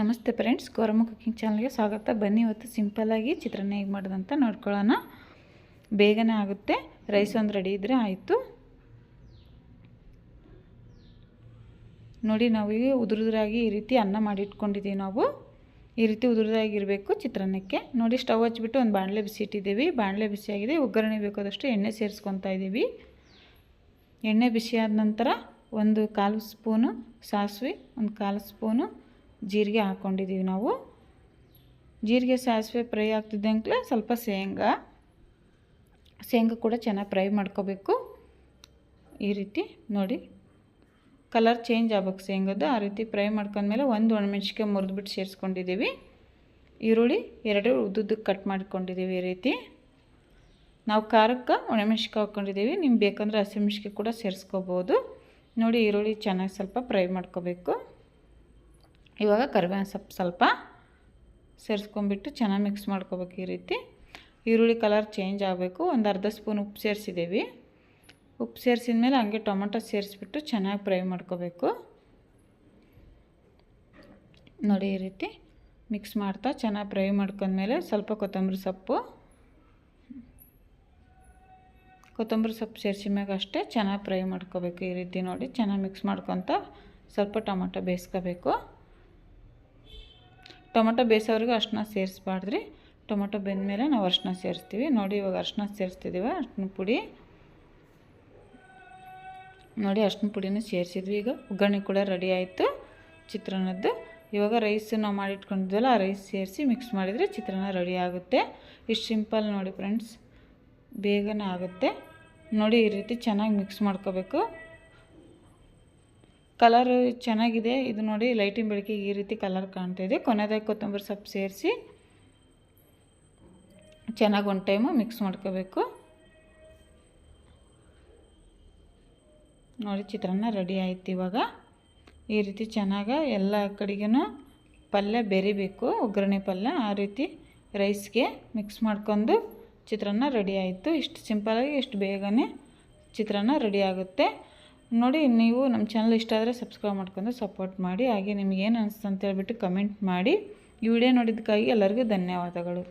ನಮಸ್ತೆ friends, Gowramma cooking ಚಾನಲ್ಗೆ ಸ್ವಾಗತ. ಬನ್ನಿ ಇವತ್ತು ಸಿಂಪಲ್ಲಾಗಿ ಚಿತ್ರಾನ್ನ ಹೇಗೆ ಮಾಡೋದಂತ ನೋಡ್ಕೊಳ್ಳೋಣ. ಬೇಗನೆ ಆಗುತ್ತೆ. ರೈಸ್ ಒಂದು ರೆಡಿ ಇದ್ದರೆ ಆಯಿತು. ನೋಡಿ, ನಾವು ಈಗ ಉದುರುದ್ರಾಗಿ ಈ ರೀತಿ ಅನ್ನ ಮಾಡಿಟ್ಕೊಂಡಿದ್ದೀವಿ ನಾವು. ಈ ರೀತಿ ಉದುರುದಾಗಿರಬೇಕು ಚಿತ್ರಾನ್ನಕ್ಕೆ. ನೋಡಿ, ಸ್ಟವ್ ಹಚ್ಬಿಟ್ಟು ಒಂದು ಬಾಣಲೆ ಬಿಸಿ ಇಟ್ಟಿದ್ದೀವಿ. ಬಾಣಲೆ ಬಿಸಿಯಾಗಿದೆ ಒಗ್ಗರಣೆ ಬೇಕಾದಷ್ಟು ಎಣ್ಣೆ ಸೇರಿಸ್ಕೊತಾ ಇದ್ದೀವಿ. ಎಣ್ಣೆ ಬಿಸಿಯಾದ ನಂತರ ಒಂದು ಕಾಲು ಸ್ಪೂನು ಸಾಸಿವೆ, ಒಂದು ಕಾಲು ಸ್ಪೂನು ಜೀರಿಗೆ ಹಾಕ್ಕೊಂಡಿದ್ದೀವಿ ನಾವು. ಜೀರಿಗೆ ಸಾಸಿವೆ ಫ್ರೈ ಆಗ್ತಿದ್ದಂಗೆ ಸ್ವಲ್ಪ ಶೇಂಗಾ. ಶೇಂಗಾ ಕೂಡ ಚೆನ್ನಾಗಿ ಫ್ರೈ ಮಾಡ್ಕೋಬೇಕು. ಈ ರೀತಿ ನೋಡಿ. ಕಲರ್ ಚೇಂಜ್ ಆಗ್ಬೇಕು ಶೇಂಗದ್ದು ಆ ರೀತಿ ಫ್ರೈ ಮಾಡ್ಕೊಂಡ್ಮೇಲೆ ಒಂದು ಒಣಮೆಣ್ಸಿಕಾಯಿ ಮುರಿದ್ಬಿಟ್ಟು ಸೇರಿಸ್ಕೊಂಡಿದ್ದೀವಿ. ಈರುಳ್ಳಿ ಎರಡು ಉದ್ದುದ್ದಕ್ಕೆ ಕಟ್ ಮಾಡ್ಕೊಂಡಿದ್ದೀವಿ ಈ ರೀತಿ. ನಾವು ಖಾರಕ್ಕೆ ಒಣಮೆಣ್ಸಿಕಾಯಿ ಹಾಕ್ಕೊಂಡಿದ್ದೀವಿ ನಿಮ್ಗೆ ಬೇಕಂದ್ರೆ ಹಸಿಮೆಣಸಿಕಾಯಿ ಕೂಡ ಸೇರಿಸ್ಕೋಬೋದು. ನೋಡಿ ಈರುಳ್ಳಿ ಚೆನ್ನಾಗಿ ಸ್ವಲ್ಪ ಫ್ರೈ ಮಾಡ್ಕೋಬೇಕು. ಇವಾಗ ಕರಿಬೇವಿನ ಸೊಪ್ಪು ಸ್ವಲ್ಪ ಸೇರಿಸ್ಕೊಂಬಿಟ್ಟು ಚೆನ್ನಾಗಿ ಮಿಕ್ಸ್ ಮಾಡ್ಕೋಬೇಕು ಈ ರೀತಿ. ಈರುಳ್ಳಿ ಕಲರ್ ಚೇಂಜ್ ಆಗಬೇಕು. ಒಂದು ಅರ್ಧ ಸ್ಪೂನ್ ಉಪ್ಪು ಸೇರಿಸಿದ್ದೀವಿ. ಉಪ್ಪು ಸೇರಿಸಿದ ಮೇಲೆ ಹಂಗೆ ಟೊಮೊಟೊ ಸೇರಿಸ್ಬಿಟ್ಟು ಚೆನ್ನಾಗಿ ಫ್ರೈ ಮಾಡ್ಕೋಬೇಕು. ನೋಡಿ ಈ ರೀತಿ ಮಿಕ್ಸ್ ಮಾಡ್ತಾ ಚೆನ್ನಾಗಿ ಫ್ರೈ ಮಾಡ್ಕೊಂಡ್ಮೇಲೆ ಸ್ವಲ್ಪ ಕೊತ್ತಂಬರಿ ಸೊಪ್ಪು. ಕೊತ್ತಂಬರಿ ಸೊಪ್ಪು ಸೇರಿಸಿದ ಮ್ಯಾಗ ಅಷ್ಟೇ ಚೆನ್ನಾಗಿ ಫ್ರೈ ಮಾಡ್ಕೋಬೇಕು ಈ ರೀತಿ ನೋಡಿ. ಚೆನ್ನಾಗಿ ಮಿಕ್ಸ್ ಮಾಡ್ಕೊತ ಸ್ವಲ್ಪ ಟೊಮೊಟೊ ಬೇಯಿಸ್ಕೋಬೇಕು. ಟೊಮೊಟೊ ಬೇಯಿಸೋವರೆಗೂ ಅರ್ಶಿನ ಸೇರಿಸ್ಬಾರ್ದ್ರಿ. ಟೊಮೊಟೊ ಬೆಂದಮೇಲೆ ನಾವು ಅರ್ಶಿನ ಸೇರಿಸ್ತೀವಿ. ನೋಡಿ ಇವಾಗ ಅರ್ಶಿನ ಸೇರಿಸ್ತಿದ್ದೀವಿ ಅರ್ಶಿನ ಪುಡಿ. ನೋಡಿ ಅರ್ಶಿನ ಪುಡಿನೂ ಸೇರಿಸಿದ್ವಿ. ಈಗ ಒಗ್ಗರಣೆ ಕೂಡ ರೆಡಿ ಆಯಿತು ಚಿತ್ರಾನ್ನದ್ದು. ಇವಾಗ ರೈಸ್ ನಾವು ಮಾಡಿಟ್ಕೊಂಡಿದ್ವಲ್ಲ, ಆ ರೈಸ್ ಸೇರಿಸಿ ಮಿಕ್ಸ್ ಮಾಡಿದರೆ ಚಿತ್ರಾನ್ನ ರೆಡಿ ಆಗುತ್ತೆ. ಇಷ್ಟು ಸಿಂಪಲ್ ನೋಡಿ ಫ್ರೆಂಡ್ಸ್, ಬೇಗನೆ ಆಗುತ್ತೆ. ನೋಡಿ ಈ ರೀತಿ ಚೆನ್ನಾಗಿ ಮಿಕ್ಸ್ ಮಾಡ್ಕೋಬೇಕು. ಕಲರ್ ಚೆನ್ನಾಗಿದೆ. ಇದು ನೋಡಿ ಲೈಟಿನ ಬೆಳಕಿಗೆ ಈ ರೀತಿ ಕಲರ್ ಕಾಣ್ತಾ ಇದೆ. ಕೊನೆದಾಗಿ ಕೊತ್ತಂಬರಿ ಸೊಪ್ಪು ಸೇರಿಸಿ ಚೆನ್ನಾಗಿ ಒಂದು ಟೈಮು ಮಿಕ್ಸ್ ಮಾಡ್ಕೋಬೇಕು. ನೋಡಿ, ಚಿತ್ರಾನ್ನ ರೆಡಿ ಆಯ್ತು ಇವಾಗ. ಈ ರೀತಿ ಚೆನ್ನಾಗಿ ಎಲ್ಲ ಕಡೆಗೂ ಪಲ್ಯ ಬೆರಿಬೇಕು, ಒಗ್ಗರಣೆ ಪಲ್ಯ. ಆ ರೀತಿ ರೈಸ್ಗೆ ಮಿಕ್ಸ್ ಮಾಡ್ಕೊಂಡು ಚಿತ್ರಾನ್ನ ರೆಡಿ ಆಯಿತು. ಇಷ್ಟು ಸಿಂಪಲಾಗಿ ಇಷ್ಟು ಬೇಗನೆ ಚಿತ್ರಾನ್ನ ರೆಡಿ ಆಗುತ್ತೆ. ನೋಡಿ, ನೀವು ನಮ್ಮ ಚಾನಲ್ ಇಷ್ಟ ಆದರೆ ಸಬ್ಸ್ಕ್ರೈಬ್ ಮಾಡ್ಕೊಂಡು ಸಪೋರ್ಟ್ ಮಾಡಿ, ಹಾಗೆ ನಿಮಗೇನು ಅನಿಸ್ತು ಅಂತ ಹೇಳ್ಬಿಟ್ಟು ಕಮೆಂಟ್ ಮಾಡಿ. ಈ ವಿಡಿಯೋ ನೋಡಿದ್ದಕ್ಕಾಗಿ ಎಲ್ಲರಿಗೂ ಧನ್ಯವಾದಗಳು.